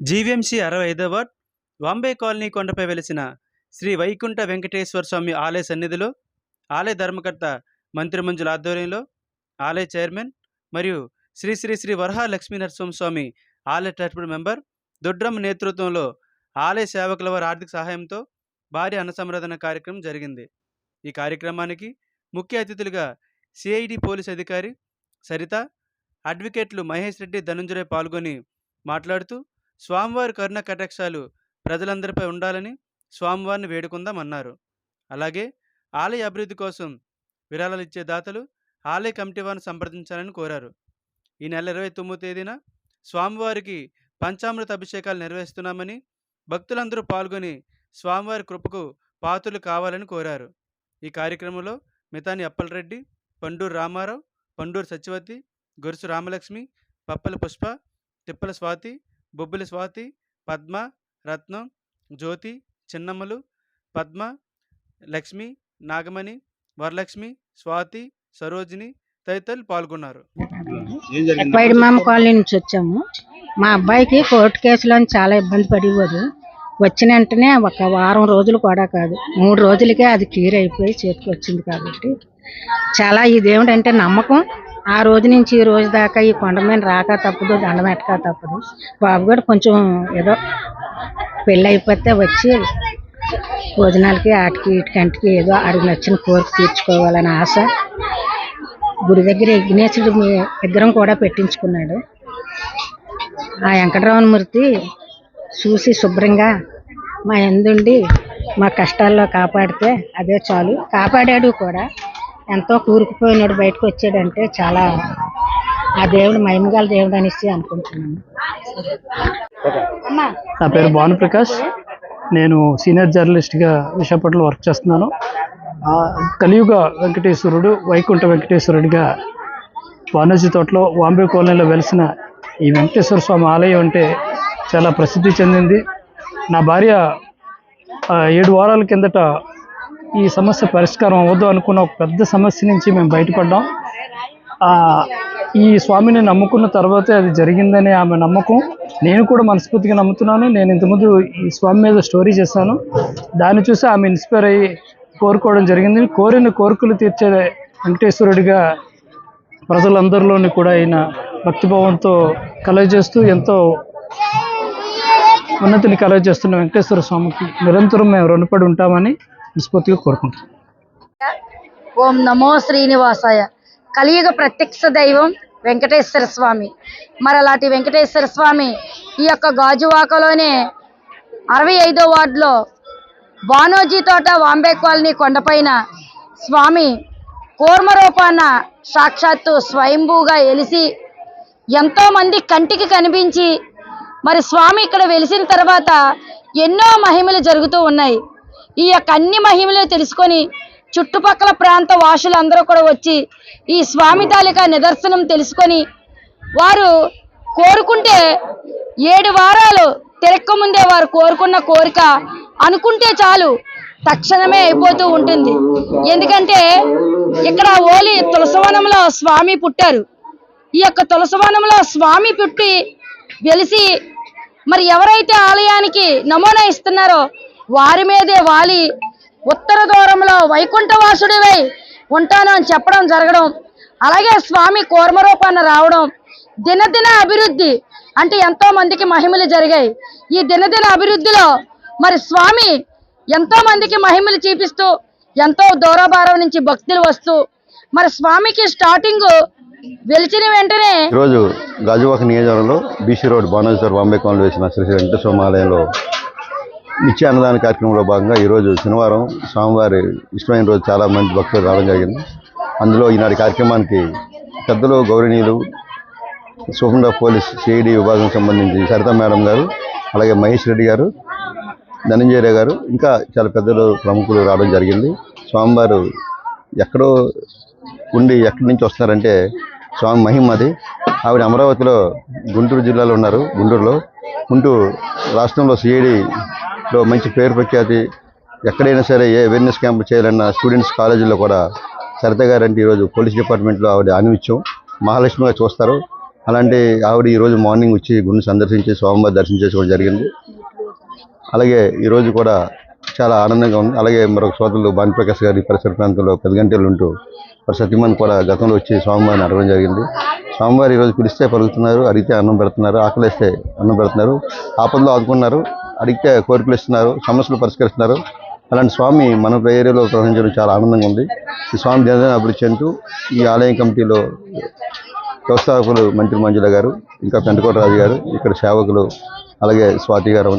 GVMC అరవై ఐదవ Vambay colony కొండపై వెలిసిన శ్రీ వైకుంఠ వెంకటేశ్వర స్వామి ఆలయ సన్నిధిలో ఆలయ ధర్మకర్త మంత్రి మంజుల ఆధ్వర్యంలో ఆలయ చైర్మన్ మరియు శ్రీ శ్రీ శ్రీ వరహా లక్ష్మీ నరసింహస్వామి ఆలయ ట్రస్ట్ మెంబర్ దొడ్రమ్మ నేతృత్వంలో ఆలయ సేవకుల వారి ఆర్థిక సహాయంతో భారీ అన్నసంరధన కార్యక్రమం జరిగింది. ఈ కార్యక్రమానికి ముఖ్య అతిథులుగా సిఐడి పోలీస్ అధికారి సరిత అడ్వకేట్లు మహేష్ రెడ్డి ధనుంజయ పాల్గొని మాట్లాడుతూ స్వామివారి కరుణ కటాక్షాలు ప్రజలందరిపై ఉండాలని స్వామివారిని వేడుకుందామన్నారు. అలాగే ఆలయ అభివృద్ధి కోసం విరాళాలు ఇచ్చే దాతలు ఆలయ కమిటీ వారిని సంప్రదించాలని కోరారు. ఈ నెల ఇరవై తొమ్మిది తేదీన స్వామివారికి పంచామృత అభిషేకాలు నిర్వహిస్తున్నామని భక్తులందరూ పాల్గొని స్వామివారి కృపకు పాత్రలు కావాలని కోరారు. ఈ కార్యక్రమంలో మితాని అప్పలరెడ్డి పండూరు రామారావు పండూరు సత్యవతి గొరుసు రామలక్ష్మి పప్పల పుష్ప తిప్పల స్వాతి బొబ్బిలి స్వాతి పద్మ రత్నం జ్యోతి చిన్నమ్మలు పద్మ లక్ష్మి నాగమణి వరలక్ష్మి స్వాతి సరోజిని తదితరులు పాల్గొన్నారు. పైడిమామ కాలనీ నుంచి వచ్చాము. మా అబ్బాయికి కోర్టు కేసులో చాలా ఇబ్బంది పడేవాడు వచ్చిన వెంటనే ఒక వారం రోజులు కూడా కాదు. మూడు రోజులకే అది క్లియర్ అయిపోయి చేతికి వచ్చింది కాబట్టి. చాలా అంటే నమ్మకం. ఆ రోజు నుంచి ఈ రోజు దాకా ఈ కొండ మీద రాక తప్పదు దండం పెట్టక తప్పదు. బాబు కూడా కొంచెం ఏదో పెళ్ళి అయిపోతే వచ్చి భోజనాలకి ఆటికి ఇటుకంటికి ఏదో అడిగి నచ్చిన కోరిక తీర్చుకోవాలని ఆశ. గుడి దగ్గర విఘ్నేశుడు మీ- విగ్రహం కూడా పెట్టించుకున్నాడు. ఆ వెంకటరమణమూర్తి చూసి శుభ్రంగా మా ఎందుండి మా కష్టాల్లో కాపాడితే అదే చాలు. కాపాడాడు కూడా. ఎంతో కూరుకుపోయినాడు బయటకు వచ్చాడంటే చాలా ఆ దేవుడు మహిమగల దేవుడు అనేసి అనుకుంటున్నాను. నా పేరు భానుప్రకాష్ నేను సీనియర్ జర్నలిస్ట్గా విశాఖపట్నంలో వర్క్ చేస్తున్నాను. కలియుగ వెంకటేశ్వరుడు వైకుంఠ వెంకటేశ్వరుడిగా వానోజీ తోటలో వాంబే కాలనీలో వెలిసిన ఈ వెంకటేశ్వర స్వామి ఆలయం అంటే చాలా ప్రసిద్ధి చెందింది. నా భార్య ఏడు వారాల కిందట ఈ సమస్య పరిష్కారం అవ్వదు అనుకున్న ఒక పెద్ద సమస్య నుంచి మేము బయటపడ్డాం. ఈ స్వామిని నమ్ముకున్న తర్వాతే అది జరిగిందని ఆమె నమ్మకం. నేను కూడా మనస్ఫూర్తిగా నమ్ముతున్నాను. నేను ఇంతకుముందు ఈ స్వామి మీద స్టోరీ చేశాను. దాన్ని చూసి ఆమె ఇన్స్పైర్ అయ్యి కోరుకోవడం జరిగింది. కోరిన కోరికలు తీర్చే వెంకటేశ్వరుడిగా ప్రజలందరిలోని కూడా ఆయన భక్తిభావంతో కలగజేస్తూ ఎంతో ఉన్నతిని కలగజేస్తున్న వెంకటేశ్వర స్వామికి నిరంతరం మేము రుణపడి ఉంటామని మనస్ఫూర్తిగా కోరుకుంటున్నాం ఓం నమో శ్రీనివాసాయ. కలియుగ ప్రత్యక్ష దైవం వెంకటేశ్వర స్వామి. మరి అలాంటి వెంకటేశ్వర స్వామి ఈ యొక్క గాజువాకలోనే అరవై ఐదో వార్డులో బానోజీ తోట వాంబే కాలనీ కొండపైన స్వామి కూర్మరూపాన సాక్షాత్తు స్వయంభూగా ఎలిసి ఎంతోమంది కంటికి కనిపించి మరి స్వామి ఇక్కడ వెలిసిన తర్వాత ఎన్నో మహిమలు జరుగుతూ ఉన్నాయి. ఈ యొక్క అన్ని మహిమలు తెలుసుకొని చుట్టుపక్కల ప్రాంత వాసులందరూ కూడా వచ్చి ఈ స్వామి తాలిక నిదర్శనం తెలుసుకొని వారు కోరుకుంటే ఏడు వారాలు తిరక్క ముందే వారు కోరుకున్న కోరిక అనుకుంటే చాలు తక్షణమే అయిపోతూ ఉంటుంది. ఎందుకంటే ఇక్కడ ఓలి తులసవనంలో స్వామి పుట్టారు. ఈ యొక్క తులసవనంలో స్వామి పుట్టి వెలిసి మరి ఎవరైతే ఆలయానికి నమూనా ఇస్తున్నారో వారి మీదే వాలి. ఉత్తర దూరంలో వైకుంఠవాసుడివై ఉంటాను అని చెప్పడం జరగడం. అలాగే స్వామి కూర్మరూపాన రావడం. దినదిన అభివృద్ధి అంటే ఎంతో మందికి మహిమలు జరిగాయి. ఈ దినదిన అభివృద్ధిలో మరి స్వామి ఎంతో మందికి మహిమలు చూపిస్తూ ఎంతో దూరభారం నుంచి భక్తులు వస్తూ మరి స్వామికి స్టార్టింగ్ వెలిచిన వెంటనే ఈరోజు గాజువాక నియోజకవర్గంలో బీసీ రోడ్ బాణేశ్వర్ బాంబే వేసిన శ్రీ వెంకటేశ్వర ఆలయంలో నిత్య అన్నదాన కార్యక్రమంలో భాగంగా ఈరోజు శనివారం స్వామివారి ఇష్టమైన రోజు చాలా మంది భక్తులు రావడం జరిగింది. అందులో ఈనాటి కార్యక్రమానికి పెద్దలు గౌరవనీయులు సూపర్ పోలీస్ సిఐడి విభాగం సంబంధించి సరిత మేడం గారు అలాగే మహేష్ రెడ్డి గారు ధనంజయ గారు ఇంకా చాలా పెద్దలు ప్రముఖులు రావడం జరిగింది. స్వామివారు ఎక్కడో ఉండి ఎక్కడి నుంచి వస్తున్నారంటే స్వామి మహిమ అది. ఆవిడ అమరావతిలో గుంటూరు జిల్లాలో ఉన్నారు గుంటూరులో. ఉంటూ రాష్ట్రంలో సిఐడి లో మంచి పేరు ప్రఖ్యాతి ఎక్కడైనా సరే ఏ అవేర్నెస్ క్యాంప్ చేయాలన్న స్టూడెంట్స్ కాలేజీలో కూడా సరిత గారంటే ఈరోజు పోలీస్ డిపార్ట్మెంట్లో ఆవిడ ఆనిత్యం మహాలక్ష్మిగా చూస్తారు. అలాంటి ఆవిడ ఈరోజు మార్నింగ్ వచ్చి గుడిని సందర్శించి స్వామివారి దర్శనం చేసుకోవడం జరిగింది. అలాగే ఈరోజు కూడా చాలా ఆనందంగా ఉంది. అలాగే మరొక సోదరులు భానుప్రకాష్ గారి పరిసర ప్రాంతంలో పది గంటలు ఉంటూ మరి సత్యమని కూడా గతంలో వచ్చి స్వామివారిని అడగడం జరిగింది. స్వామివారు ఈరోజు పిలిస్తే పలుకుతున్నారు అడిగితే అన్నం పెడుతున్నారు ఆకలిస్తే అన్నం పెడుతున్నారు ఆపదలో ఆదుకున్నారు. అడిగితే కోరికలు ఇస్తున్నారు సమస్యలు పరిష్కరిస్తున్నారు. అలాంటి స్వామి మన ఏరియాలో ప్రవహించడం చాలా ఆనందంగా ఉంది. ఈ స్వామి జనజన అభివృద్ధి చెందుతూ ఈ ఆలయం కమిటీలో వ్యవస్థాపకులు మంత్రి మంజుల గారు ఇంకా పెంటకోట రాజు గారు ఇక్కడ సేవకులు అలాగే స్వాతి గారు